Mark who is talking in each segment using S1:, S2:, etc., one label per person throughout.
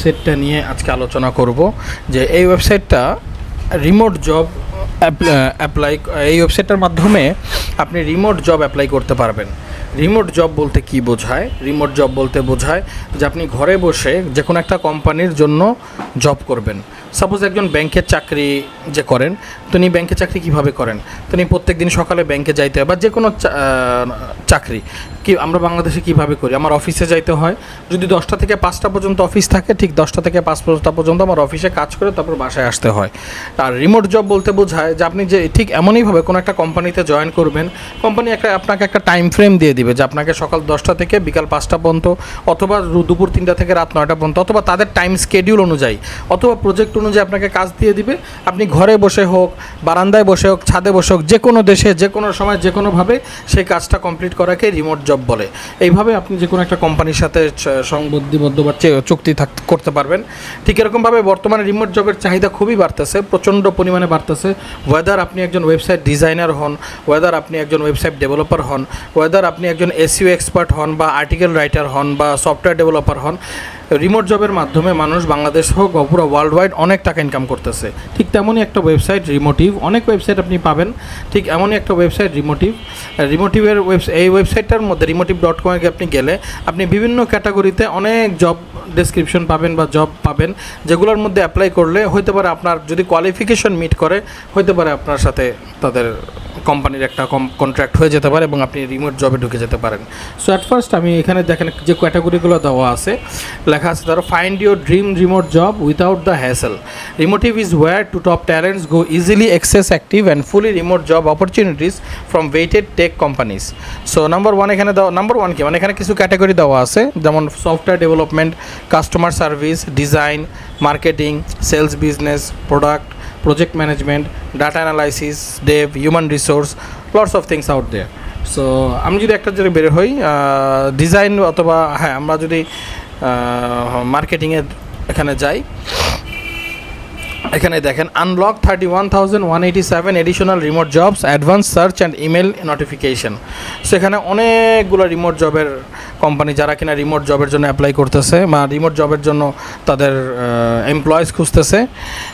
S1: ওয়েবসাইটটা নিয়ে আজকে আলোচনা করব যে এই ওয়েবসাইটটা রিমোট জব অ্যাপ্লাই এই ওয়েবসাইটটার মাধ্যমে আপনি রিমোট জব অ্যাপ্লাই করতে পারবেন। রিমোট জব বলতে কি বোঝায়? রিমোট জব বলতে বোঝায় যে আপনি ঘরে বসে যে কোনো একটা কোম্পানির জন্য জব করবেন। সাপোজ একজন ব্যাংকের চাকরি যে করেন, তিনি ব্যাংকে চাকরি কীভাবে করেন? তিনি প্রত্যেক দিন সকালে ব্যাংকে যাইতে হয় বা যে কোনো চাকরি। কি, আমরা বাংলাদেশে কীভাবে করি? আমার অফিসে যাইতে হয়। যদি দশটা থেকে পাঁচটা পর্যন্ত অফিস থাকে, ঠিক দশটা থেকে পাঁচটা পর্যন্ত আমার অফিসে কাজ করে তারপর বাসায় আসতে হয়। আর রিমোট জব বলতে বোঝায় যে আপনি যে, ঠিক এমনইভাবে কোনো একটা কোম্পানিতে জয়েন করবেন কোম্পানি একটা, আপনাকে একটা টাইম ফ্রেম দিয়ে দিবে যে আপনাকে সকাল দশটা থেকে বিকাল পাঁচটা পর্যন্ত অথবা দুপুর তিনটা থেকে রাত নয়টা পর্যন্ত অথবা তাদের টাইম স্কেডিউল অনুযায়ী অথবা প্রজেক্ট অনুযায়ী আপনাকে কাজ দিয়ে দিবে। আপনি ঘরে বসে হোক, বারান্দায় বসে হোক, ছাদে বসে হোক যে কোনো দেশে যে কোনো সময় যে কোনোভাবে সেই কাজটা কমপ্লিট করাকে রিমোট জব বলে। এইভাবে আপনি যে কোনো একটা কোম্পানির সাথে সংবদ্ধিবদ্ধ বা চুক্তি থাক, করতে পারবেন। ঠিক এরকমভাবে বর্তমানে রিমোট জবের চাহিদা খুবই বাড়তেছে, প্রচণ্ড পরিমাণে বাড়তেছে। ওয়েদার আপনি একজন ওয়েবসাইট ডিজাইনার হন ওয়েদার আপনি একজন ওয়েবসাইট ডেভেলপার হন ওয়েদার আপনি একজন এসইউ এক্সপার্ট হন বা আর্টিকেল রাইটার হন বা সফটওয়্যার ডেভেলপার হন রিমোট জবের মাধ্যমে মানুষ বাংলাদেশ হোক পুরো ওয়ার্ল্ড ওয়াইড অনেক টাকা ইনকাম করতেছে। ঠিক তেমনই একটা ওয়েবসাইট রিমোটিভ অনেক ওয়েবসাইট আপনি পাবেন। ঠিক এমনই একটা ওয়েবসাইট রিমোটিভ রিমোটিভের ওয়েব এই ওয়েবসাইটটার মধ্যে রিমোটিভ ডট কমে আপনি গেলে আপনি বিভিন্ন ক্যাটাগরিতে অনেক জব ডেসক্রিপশন পাবেন বা জব পাবেন, যেগুলোর মধ্যে অ্যাপ্লাই করলে হতে পারে আপনার যদি কোয়ালিফিকেশন মিট করে হতে পারে আপনার সাথে তাদের কোম্পানির একটা কম কন্ট্রাক্ট হয়ে যেতে পারে এবং আপনি রিমোট জবে ঢুকে যেতে পারেন। সো অ্যাট ফার্স্ট আমি এখানে দেখেন যে ক্যাটাগরিগুলো দেওয়া আছে। লেখা আছে ধরো find your dream remote job without the hassle Remotive is where to top talents go easily access active and fully remote job opportunities from vetted tech companies so number one এখানে দেওয়া নাম্বার ওয়ান কি? মানে এখানে কিছু category দেওয়া আছে যেমন software development customer service design marketing sales business product project management data analysis, dev human resource lots of things out there. So আমি যদি একটা যদি বের হই ডিজাইন অথবা হ্যাঁ আমরা যদি মার্কেটিংয়ের এখানে যাই। এখানে দেখেন unlock thirty one thousand one eighty seven additional remote jobs advance search and email notification সেখানে অনেকগুলো রিমোট জবের কোম্পানি যারা কিনা রিমোট জবের জন্য অ্যাপ্লাই করতেছে বা রিমোট জবের জন্য তাদের এমপ্লয়িজ খুঁজতেছে।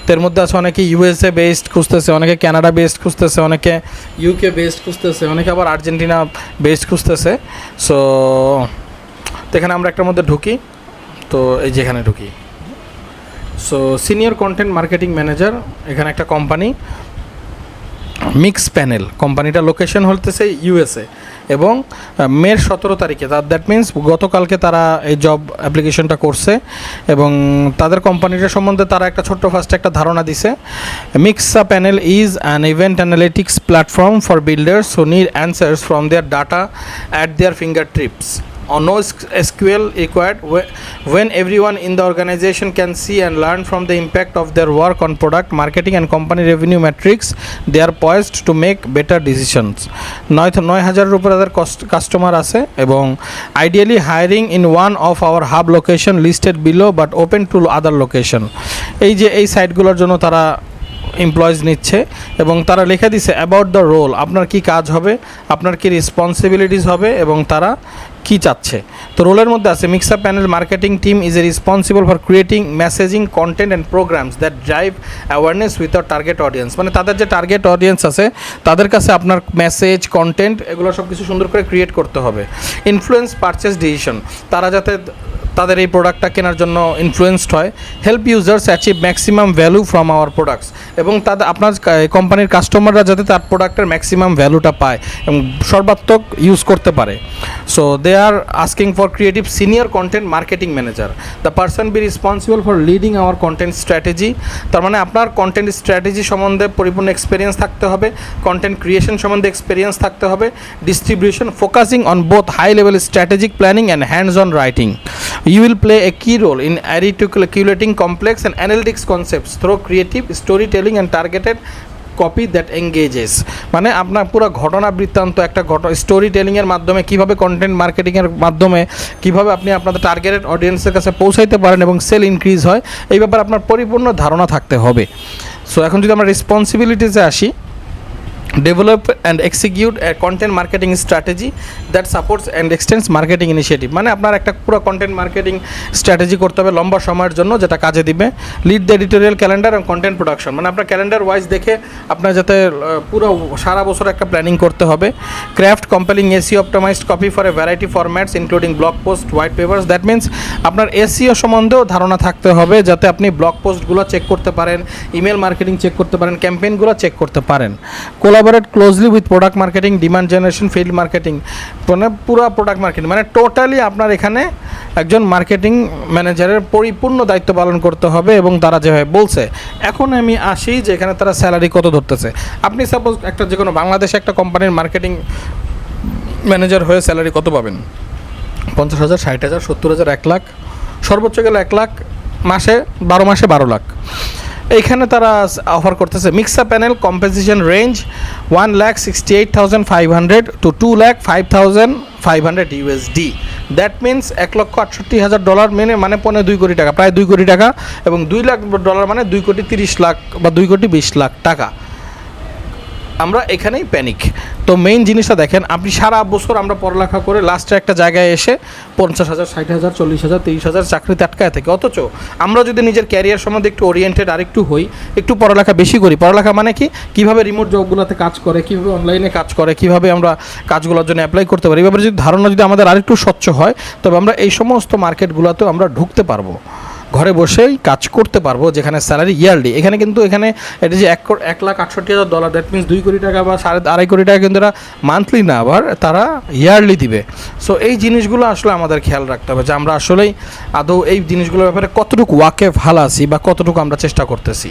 S1: তার মধ্যে আছে অনেকে ইউএসএ বেসড খুঁজতেছে, অনেকে কানাডা বেসড খুঁজতেছে, অনেকে ইউকে বেসড খুঁজতেছে, অনেকে আবার আর্জেন্টিনা বেসড খুঁজতেছে। সো এখানে আমরা একটার মধ্যে ঢুকি। তো এই যে এখানে ঢুকি। So senior content marketing manager এখানে একটা কোম্পানি মিক্স প্যানেল কোম্পানিটার লোকেশন হতেছে ইউএসএ এবং মের সতেরো তারিখে তার দ্যাট মিন্স গতকালকে তারা এই জব অ্যাপ্লিকেশনটা করছে। এবং তাদের কোম্পানিটার সম্বন্ধে তারা একটা ছোট্ট ফার্স্ট একটা ধারণা দিছে। Mixpanel is an event analytics platform for builders who need answers from their data at their finger tips or no SQL required when everyone in the organization can see and learn from the impact of their work on product marketing and company revenue metrics they are poised to make better decisions নয় নয় হাজারের উপরে তাদের customer আছে এবং ideally hiring in one of our hub location listed below but open to other location এই যে এই সাইটগুলোর জন্য তারা এমপ্লয়িজ নিচ্ছে এবং তারা লিখে দিছে অ্যাবাউট দ্য রোল আপনার কি কাজ হবে আপনার কি রেসপন্সিবিলিটিস হবে এবং তারা কি চাচ্ছে? তো রোলের মধ্যে আছে, Mixpanel marketing team is responsible for creating messaging content and programs that drive awareness with our target audience মানে তাদের যে টার্গেট অডিয়েন্স আছে, তাদের কাছে আপনার মেসেজ কন্টেন্ট এগুলো সব কিছু সুন্দর করে ক্রিয়েট করতে হবে। ইনফ্লুয়েন্স পারচেস ডিসিশন তারা যাতে তাদের এই প্রোডাক্টটা কেনার জন্য ইনফ্লুয়েসড হয় help users achieve maximum value from our products এবং তাদের আপনার কোম্পানির কাস্টমাররা যাতে তার প্রোডাক্টের ম্যাক্সিমাম ভ্যালুটা পায় এবং সর্বাত্মক ইউজ করতে পারে। So they are asking for creative senior content marketing manager the person be responsible for leading our content strategy তার মানে আপনার কন্টেন্ট স্ট্র্যাটেজি সম্বন্ধে পরিপূর্ণ এক্সপিরিয়েন্স থাকতে হবে কন্টেন্ট ক্রিয়েশন সম্বন্ধে এক্সপিরিয়েন্স থাকতে হবে distribution focusing on both high level strategic planning and hands on writing You will play a key role in articulating complex and analytics concepts through creative storytelling and targeted copy that engages মানে আপনার পুরো ঘটনা বৃত্তান্ত, একটা ঘটনা story টেলিংয়ের মাধ্যমে কীভাবে content মার্কেটিংয়ের মাধ্যমে কীভাবে আপনি আপনাদের টার্গেটেড অডিয়েন্সের কাছে পৌঁছাইতে পারেন এবং সেল ইনক্রিজ হয়, এই ব্যাপারে আপনার পরিপূর্ণ ধারণা থাকতে হবে। সো এখন যদি আমরা রেসপন্সিবিলিটিসে আসি develop and execute content marketing strategy that supports and extends marketing initiative. মানে আপনার একটা পুরো কন্টেন্ট মার্কেটিং স্ট্র্যাটেজি করতে হবে লম্বা সময়ের জন্য, যেটা কাজে দিবে। লিড দ্য এডিটোরিয়াল ক্যালেন্ডার এবং কন্টেন্ট প্রোডাকশন মানে আপনার ক্যালেন্ডার ওয়াইজ দেখে আপনার যাতে পুরো সারা বছর একটা প্ল্যানিং করতে হবে। Craft compelling SEO optimized copy for a variety formats including blog post white papers that means আপনার এসিও সম্বন্ধেও ধারণা থাকতে হবে, যাতে আপনি ব্লগ পোস্টগুলো চেক করতে পারেন ইমেল মার্কেটিং চেক করতে পারেন ক্যাম্পেইনগুলো চেক করতে পারেন। Collaborate closely with product marketing demand generation field marketing মানে পুরো প্রোডাক্ট মার্কেটিং মানে টোটালি আপনার এখানে একজন মার্কেটিং ম্যানেজারের পরিপূর্ণ দায়িত্ব পালন করতে হবে এবং তারা যেভাবে বলছে। এখন আমি আসি যে এখানে তারা স্যালারি কত ধরতেছে। আপনি সাপোজ একটা যে কোনো বাংলাদেশে একটা কোম্পানির মার্কেটিং ম্যানেজার হয়ে স্যালারি কত পাবেন? পঞ্চাশ হাজার, ষাট হাজার, সত্তর হাজার, এক লাখ, সর্বোচ্চ গেলে এক লাখ, মাসে বারো মাসে বারো লাখ। এইখানে তারা অফার করতেছে Mixpanel compensation range one lakh sixty eight thousand five hundred to two lakh five thousand five hundred USD that means এক লক্ষ আটষট্টি হাজার ডলার মেনে মানে পনেরো দুই কোটি টাকা, প্রায় দুই কোটি টাকা এবং দুই লাখ ডলার মানে দুই কোটি তিরিশ লাখ বা দুই কোটি বিশ লাখ টাকা। আমরা এখানেই প্যানিক তো মেইন জিনিসটা দেখেন, আপনি সারা বছর আমরা পড়ালেখা করে লাস্টে একটা জায়গায় এসে পঞ্চাশ হাজার, ষাট হাজার, চল্লিশ হাজার, তিরিশ হাজার চাকরিতে আটকায় থাকে। অথচ আমরা যদি নিজের ক্যারিয়ার সম্বন্ধে একটু ওরিয়েন্টেড আর একটু হই, একটু পড়ালেখা বেশি করি, পড়ালেখা মানে কি? কীভাবে রিমোট জবগুলোতে কাজ করে, কীভাবে অনলাইনে কাজ করে, কীভাবে আমরা কাজগুলোর জন্য অ্যাপ্লাই করতে পারি এভাবে যদি ধারণা যদি আমাদের আরেকটু স্বচ্ছ হয়, তবে আমরা এই সমস্ত মার্কেটগুলোতেও আমরা ঢুকতে পারব। ঘরে বসেই কাজ করতে পারব, যেখানে স্যালারি ইয়ারলি এখানে কিন্তু এখানে এটা যে এক এক লাখ আটষট্টি হাজার ডলার দ্যাট মিনস দুই কোটি টাকা বা সাড়ে আড়াই কোটি টাকা কিন্তু এরা মান্থলি না, আবার তারা ইয়ারলি দিবে। সো এই জিনিসগুলো আসলে আমাদের খেয়াল রাখতে হবে যে আমরা আসলেই আদৌ এই জিনিসগুলোর ব্যাপারে কতটুকু ওয়াকে ভালো আছি বা কতটুকু আমরা চেষ্টা করতেছি।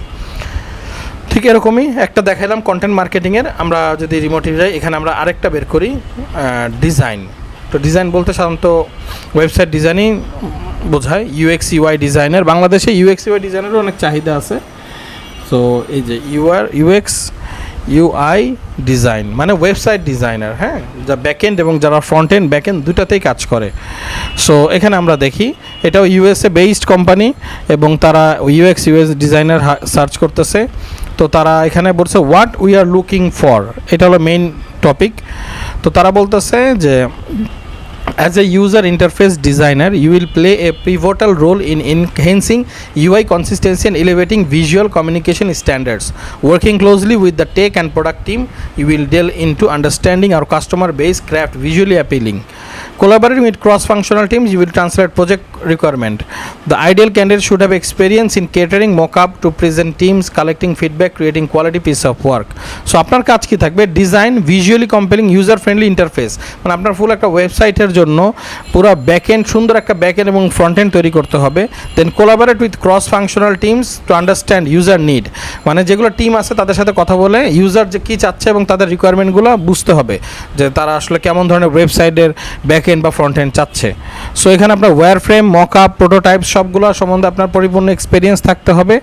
S1: ঠিক এরকমই একটা দেখাইলাম কন্টেন্ট মার্কেটিংয়ের আমরা যদি রিমোটে যাই, এখানে আমরা আরেকটা বের করি ডিজাইন তো ডিজাইন বলতে সাধারণত ওয়েবসাইট ডিজাইনিং বোঝায় ইউএক্স ইউআই ডিজাইনের বাংলাদেশে ইউএক্স ইউআই ডিজাইনেরও অনেক চাহিদা আছে। সো এই যে ইউআর ইউএক্স ইউআই ডিজাইন মানে ওয়েবসাইট ডিজাইনার হ্যাঁ? যা ব্যাকএন্ড এবং যারা ফ্রন্ট এন্ড ব্যাকএন্ড দুটাতেই কাজ করে। সো এখানে আমরা দেখি, এটাও ইউএসএ বেসড কোম্পানি এবং তারা ইউএক্স ইউএস ডিজাইনার সার্চ করতেছে। তো তারা এখানে বলছে what we are looking for এটা হলো মেইন টপিক তো তারা বলতেছে যে As a user interface designer, you will play a pivotal role in enhancing UI consistency and elevating visual communication standards. Working closely with the tech and product team, you will delve into understanding our customer base, craft visually appealing. Collaborating with cross-functional teams, you will translate project requirement. The ideal candidate should have experience in catering mock-up to present teams, collecting feedback, creating quality piece of work. So আপনার কাজ কি থাকবে? Design visually compelling user friendly interface মানে আপনার ফুল একটা ওয়েবসাইটের জন্য পুরো ব্যাকএন্ড সুন্দর একটা ব্যাকএন্ড এবং ফ্রন্ট এন্ড তৈরি করতে হবে। Then collaborate with cross functional teams to understand user need মানে যেগুলো টিম আছে তাদের সাথে কথা বলে ইউজার যে কী চাচ্ছে এবং তাদের রিকোয়ারমেন্টগুলো বুঝতে হবে। যে তারা আসলে কেমন ধরনের ওয়েবসাইটের ব্যাকএন্ড বা ফ্রন্ট এন্ড চাচ্ছে। সো এখানে আপনার wireframe mock up prototype সবগুলো সম্বন্ধে আপনার পরিপূর্ণ এক্সপিরিয়েন্স থাকতে হবে।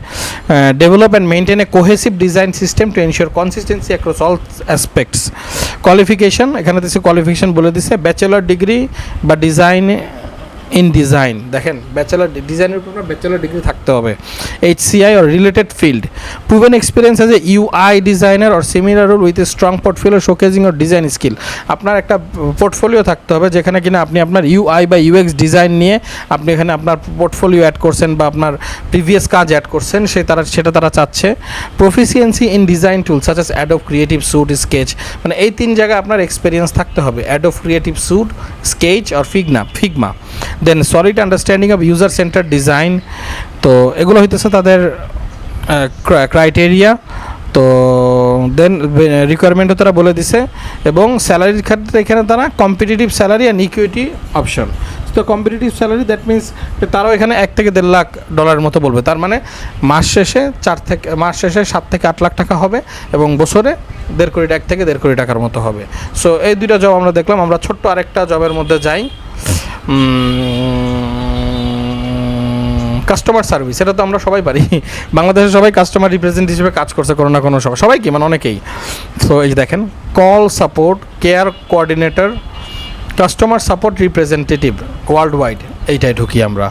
S1: Develop and maintain a cohesive design system to ensure consistency across all aspects qualification এখানে দিচ্ছে কোয়ালিফিকেশন বলে দিচ্ছে ব্যাচেলর ডিগ্রি বা ডিজাইন ইন ডিজাইন দেখেন ব্যাচেলার ডিজাইনের উপর আপনার ব্যাচেলার ডিগ্রি থাকতে হবে। H CI or related field proven experience as a UI designer or similar role with a strong portfolio showcasing or design skill আপনার একটা পোর্টফোলিও থাকতে হবে যেখানে কিনা আপনি আপনার ইউআই বা ইউএক্স ডিজাইন নিয়ে আপনি এখানে আপনার পোর্টফোলিও অ্যাড করছেন বা আপনার প্রিভিয়াস কাজ অ্যাড করছেন, সে তারা সেটা তারা চাচ্ছে। Proficiency in design tool such as Adobe creative suite sketch মানে এই তিন জায়গায় আপনার এক্সপিরিয়েন্স থাকতে হবে। Adobe creative suite sketch or Figma Figma then solid understanding of user center design তো এগুলো হইতেছে তাদের ক্রাইটেরিয়া তো দেন রিকোয়ারমেন্টও তারা বলে দিছে। এবং স্যালারির ক্ষেত্রে এখানে তারা competitive salary and equity option তো কম্পিটিটিভ স্যালারি দ্যাট মিনস তারাও এখানে এক থেকে দেড় লাখ ডলারের মতো বলবে। তার মানে মাস শেষে চার থেকে, মাস শেষে সাত থেকে আট লাখ টাকা হবে এবং বছরে দেড় কোটি, এক থেকে দেড় কোটি টাকার মতো হবে। সো এই দুইটা জব আমরা দেখলাম। আমরা ছোট্ট আরেকটা জবের মধ্যে যাই। কাস্টমার সার্ভিস এটা তো আমরা সবাই পারি। বাংলাদেশে সবাই কাস্টমার রিপ্রেজেন্ট হিসেবে কাজ করছে কোনো না কোনো সবাই। কি মানে অনেকেই। তো এই যে দেখেন call support care coordinator customer support representative world wide এইটাই ঢুকি আমরা।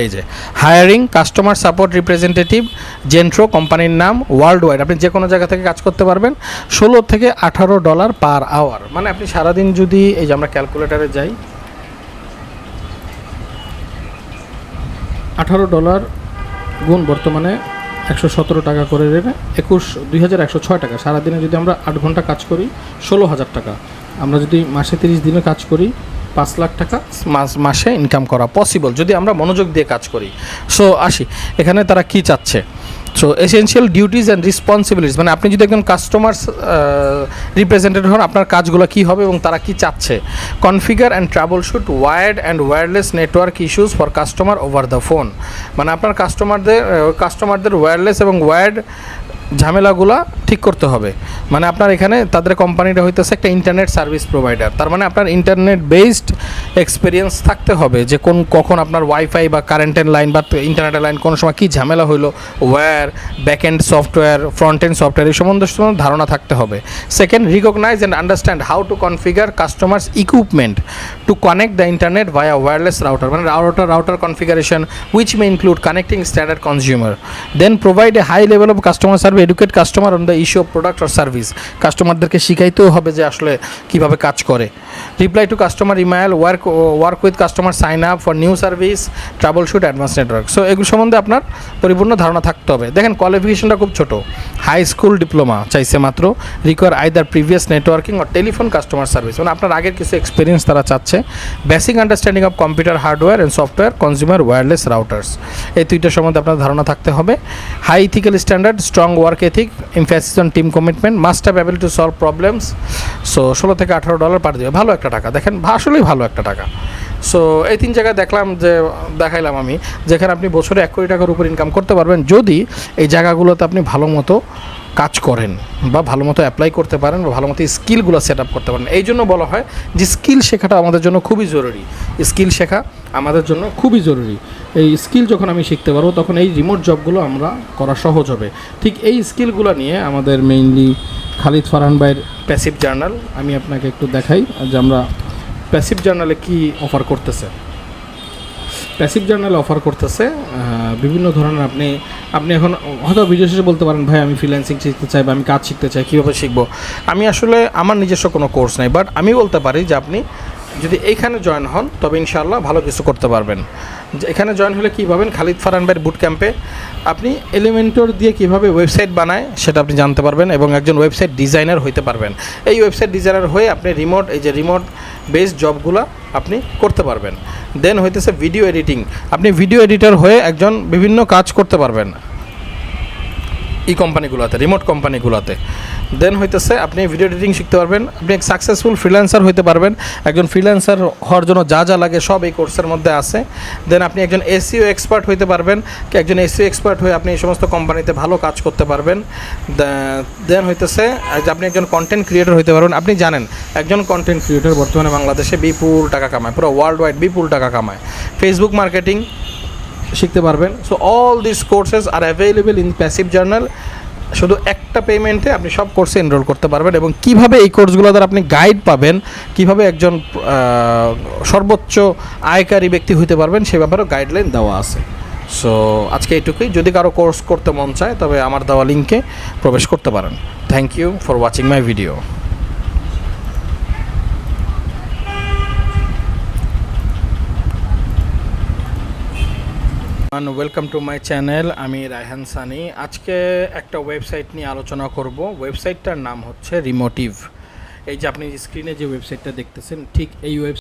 S1: এই যে হায়ারিং কাস্টমার সাপোর্ট রিপ্রেজেন্টেটিভ জেন্ট্রো কোম্পানির নাম ওয়ার্ল্ড ওয়াইড আপনি যে কোনো জায়গা থেকে কাজ করতে পারবেন, ষোলো থেকে আঠারো ডলার পার আওয়ার মানে আপনি সারাদিন যদি, এই যে আমরা ক্যালকুলেটারে যাই আঠারো ডলার গুণ বর্তমানে একশো সতেরো টাকা করে দেবে। একুশ, দুই হাজার একশো ছয় টাকা। সারাদিনে যদি আমরা আট ঘণ্টা কাজ করি, ষোলো হাজার টাকা। আমরা যদি মাসে তিরিশ দিনে কাজ করি, পাঁচ লাখ টাকা মাস, মাসে ইনকাম করা পসিবল যদি আমরা মনোযোগ দিয়ে কাজ করি। সো আসি, এখানে তারা কি চাচ্ছে? So essential duties and responsibilities মানে আপনি যদি একজন কাস্টমার রিপ্রেজেন্টেটিভ হন, আপনার কাজগুলো কী হবে এবং তারা কি চাচ্ছে? Configure and troubleshoot wired and wireless network issues for customer over the phone মানে আপনার কাস্টমারদের কাস্টমারদের ওয়্যারলেস এবং ওয়ার্ড ঝামেলাগুলা ঠিক করতে হবে। মানে আপনার এখানে তাদের কোম্পানিটা হইতেছে একটা ইন্টারনেট সার্ভিস প্রোভাইডার তার মানে আপনার ইন্টারনেট বেসড এক্সপিরিয়েন্স থাকতে হবে যে কোন, কখন আপনার ওয়াইফাই বা কারেন্টের লাইন বা ইন্টারনেটের লাইন কোনো সময় কী ঝামেলা হইল wire back end software front end software এই সম্বন্ধে ধারণা থাকতে হবে। Second recognize and understand how to configure customers equipment to connect the internet via wireless router মানে router router configuration which may include connecting standard consumer then provide a high level of customer service educate customer on the issue of product or service কাস্টমারদেরকে শিখাইতেও হবে যে আসলে কীভাবে কাজ করে। Reply to customer email work work with customer sign up for new service troubleshoot advance network so এগুলো সম্বন্ধে আপনার পরিপূর্ণ ধারণা থাকতে হবে। দেখেন কোয়ালিফিকেশনটা খুব ছোট। হাই স্কুল ডিপ্লোমা চাইছে মাত্র require either previous networking or telephone customer service মানে আপনার আগের কিছু এক্সপিরিয়েন্স তারা চাচ্ছে। Basic understanding of computer hardware and software consumer wireless routers এই দুইটার সম্বন্ধে আপনার ধারণা থাকতে হবে। High ethical standard strong work ethic emphasis on team commitment must have able to solve problems so ষোলো থেকে আঠারো ডলার পার দিবে ভালো একটা টাকা। দেখেন, আসলেই ভালো একটা টাকা। সো এই তিন জায়গায় দেখলাম যে, দেখাইলাম আমি, যেখানে আপনি বছরে এক কোটি টাকার উপর ইনকাম করতে পারবেন। যদি এই জায়গাগুলোতে আপনি ভালো মতো কাজ করেন বা ভালো মতো অ্যাপ্লাই করতে পারেন বা ভালো মতো স্কিলগুলো সেট আপ করতে পারেন। এই জন্য বলা হয় যে স্কিল শেখাটা আমাদের জন্য খুবই জরুরি। স্কিল শেখা আমাদের জন্য খুবই জরুরি। এই স্কিল যখন আমি শিখতে পারব, তখন এই রিমোট জবগুলো আমরা করা সহজ হবে। ঠিক এই স্কিলগুলো নিয়ে আমাদের মেইনলি খালিদ ফারহান ভাইয়ের প্যাসিভ জার্নাল আমি আপনাকে একটু দেখাই যে আমরা প্যাসিভ জার্নালে কি অফার করতেছে। প্যাসিভ জার্নাল অফার করতেছে বিভিন্ন ধরনের আপনি আপনি এখন, হয়তো ভিডিও শেষে বলতে পারেন, ভাই, আমি ফ্রিল্যান্সিং শিখতে চাই বা আমি কাজ শিখতে চাই, কীভাবে শিখব? আমি আসলে, আমার নিজস্ব কোনো কোর্স নাই বাট আমি বলতে পারি যে আপনি যদি এইখানে জয়েন হন, তবে ইনশাআল্লাহ ভালো কিছু করতে পারবেন। এখানে জয়েন হলে কী পাবেন? খালিদ ফারান ভাইয়ের বুট ক্যাম্পে আপনি এলিমেন্টর দিয়ে কীভাবে ওয়েবসাইট বানায়, সেটা আপনি জানতে পারবেন এবং একজন ওয়েবসাইট ডিজাইনার হইতে পারবেন। এই ওয়েবসাইট ডিজাইনার হয়ে আপনি রিমোট এই যে রিমোট বেসড জবগুলো আপনি করতে পারবেন। দেন হইতেছে ভিডিও এডিটিং আপনি ভিডিও এডিটর হয়ে একজন বিভিন্ন কাজ করতে পারবেন। ই কোম্পানিগুলোতে রিমোট কোম্পানিগুলোতে। দেন হইতেছে, আপনি ভিডিও এডিটিং শিখতে পারবেন, আপনি এক সাকসেসফুল ফ্রিল্যান্সার হইতে পারবেন, একজন ফ্রিল্যান্সার হওয়ার জন্য যা যা লাগে সব এই কোর্সের মধ্যে আছে। দেন আপনি একজন এসিও এক্সপার্ট হইতে পারবেন কি একজন এসিও এক্সপার্ট হয়ে আপনি এই সমস্ত কোম্পানিতে ভালো কাজ করতে পারবেন। দেন হইতেছে আপনি একজন কন্টেন্ট ক্রিয়েটর হইতে পারবেন, আপনি জানেন, একজন কন্টেন্ট ক্রিয়েটর বর্তমানে বাংলাদেশে বিপুল টাকা কামায়, পুরো ওয়ার্ল্ড ওয়াইড বিপুল টাকা কামায়। ফেসবুক মার্কেটিং শিখতে পারবেন। So all this courses are available in passive journal শুধু একটা পেমেন্টে আপনি সব কোর্সে এনরোল করতে পারবেন এবং কীভাবে এই কোর্সগুলো দ্বারা আপনি গাইড পাবেন, কীভাবে একজন সর্বোচ্চ আয়কারী ব্যক্তি হতে পারবেন, সে ব্যাপারেও গাইডলাইন দেওয়া আছে। সো আজকে এইটুকুই। যদি কারও কোর্স করতে মন চায়, তবে আমার দেওয়া লিঙ্কে প্রবেশ করতে পারেন। Thank you for watching my video welcome to my channel আমি রায়হান সানি। আজকে একটা ওয়েবসাইট নিয়ে আলোচনা করব। ওয়েবসাইটটার নাম হচ্ছে রিমোটিভ এই যে আপনি স্ক্রিনে যে ওয়েবসাইটটা দেখতেছেন, ঠিক এই ওয়েবসাইট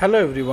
S1: হ্যালো এভরিওয়ান